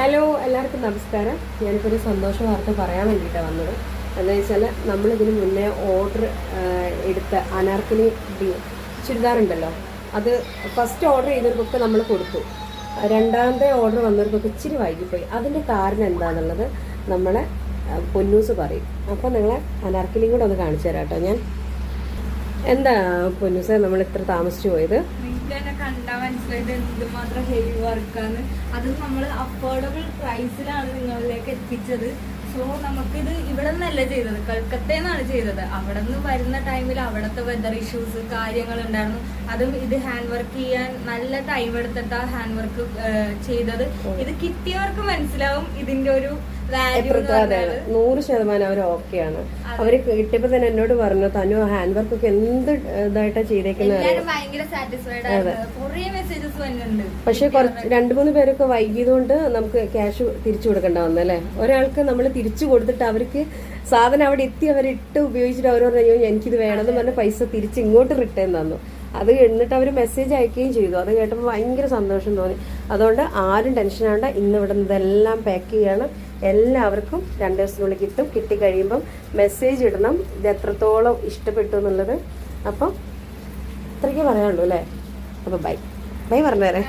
Hello എല്ലാവർക്കും നമസ്കാരം. ഞാനിപ്പോൾ ഒരു സന്തോഷ വാർത്ത പറയാൻ വേണ്ടിയിട്ടാണ് വന്നത്. എന്താ വെച്ചാൽ നമ്മളിതിന് മുന്നേ ഓർഡർ എടുത്ത അനാർക്കലി ചുരിദാറുണ്ടല്ലോ. അത് ഫസ്റ്റ് ഓർഡർ ചെയ്തവർക്കൊക്കെ നമ്മൾ കൊടുത്തു. രണ്ടാമത്തെ ഓർഡർ വന്നവർക്കൊക്കെ ഇച്ചിരി വൈകിപ്പോയി. അതിന്റെ കാരണം എന്താണെന്നുള്ളത് നമ്മളെ പൊന്നൂസ് പറയും. അപ്പോൾ നിങ്ങളെ അനാർക്കലിയും കൂടെ ഒന്ന് കാണിച്ചു തരാം കേട്ടോ ഞാൻ. എന്താ പൊന്നൂസെ നമ്മൾ ഇത്ര താമസിച്ചു പോയത്? തന്നെ കണ്ടാൽ മനസ്സിലായിട്ട് എന്തുമാത്രം ഹെവി വർക്കാണ് അത് നമ്മൾ അഫോർഡബിൾ പ്രൈസിലാണ് നിങ്ങളിലേക്ക് എത്തിച്ചത്. സോ നമുക്കിത് ഇവിടെ നിന്നല്ല ചെയ്തത്? കൽക്കത്ത നിന്നാണ് ചെയ്തത്. അവിടെ നിന്ന് വരുന്ന ടൈമിൽ അവിടുത്തെ വെതർ ഇഷ്യൂസ് കാര്യങ്ങൾ ഉണ്ടായിരുന്നു അതും ഇത് ഹാൻഡ് വർക്ക് ചെയ്യാൻ നല്ല ടൈം എടുത്തിട്ടാണ് ഹാൻഡ് വർക്ക് ചെയ്തത്. ഇത് കിട്ടിയവർക്ക് മനസ്സിലാവും ഇതിന്റെ ഒരു പറഞ്ഞാൽ നൂറ് ശതമാനം അവർ ഓക്കെയാണ്. അവർ കിട്ടിയപ്പോ തന്നെ എന്നോട് പറഞ്ഞു തനു ഹാൻഡ് വർക്ക് ഒക്കെ എന്ത് ഇതായിട്ടാ ചെയ്തേക്കുന്നത് പക്ഷെ കുറച്ച് രണ്ടു മൂന്ന് പേരൊക്കെ വൈകിയതുകൊണ്ട് നമുക്ക് ക്യാഷ് തിരിച്ചു കൊടുക്കേണ്ട വന്നല്ലേ ഒരാൾക്ക് നമ്മൾ തിരിച്ചു കൊടുത്തിട്ട് അവർക്ക് സാധനം അവിടെ എത്തി അവരിട്ട് ഉപയോഗിച്ചിട്ട് അവരോട് പറഞ്ഞു "അയ്യോ, എനിക്കിത് വേണമെന്ന് പറഞ്ഞ പൈസ തിരിച്ച് ഇങ്ങോട്ട് റിട്ടേൺ തന്നു. അത് എന്നിട്ട് അവർ മെസ്സേജ് അയക്കുകയും ചെയ്തു. അത് കേട്ടപ്പോൾ ഭയങ്കര സന്തോഷം തോന്നി. അതുകൊണ്ട് ആരും ടെൻഷൻ ആവണ്ട. ഇന്ന് ഇവിടെ ഇതെല്ലാം പാക്ക് ചെയ്യാണ്. എല്ലാവർക്കും രണ്ട് ദിവസത്തിനുള്ളിൽ കിട്ടും. കിട്ടിക്കഴിയുമ്പം മെസ്സേജ് ഇടണം. ഇത് എത്രത്തോളം ഇഷ്ടപ്പെട്ടു എന്നുള്ളത്. അപ്പം അത്രയ്ക്കേ പറയാനുള്ളൂ അല്ലേ? അപ്പോൾ ബൈ ബൈ പറഞ്ഞേരേ.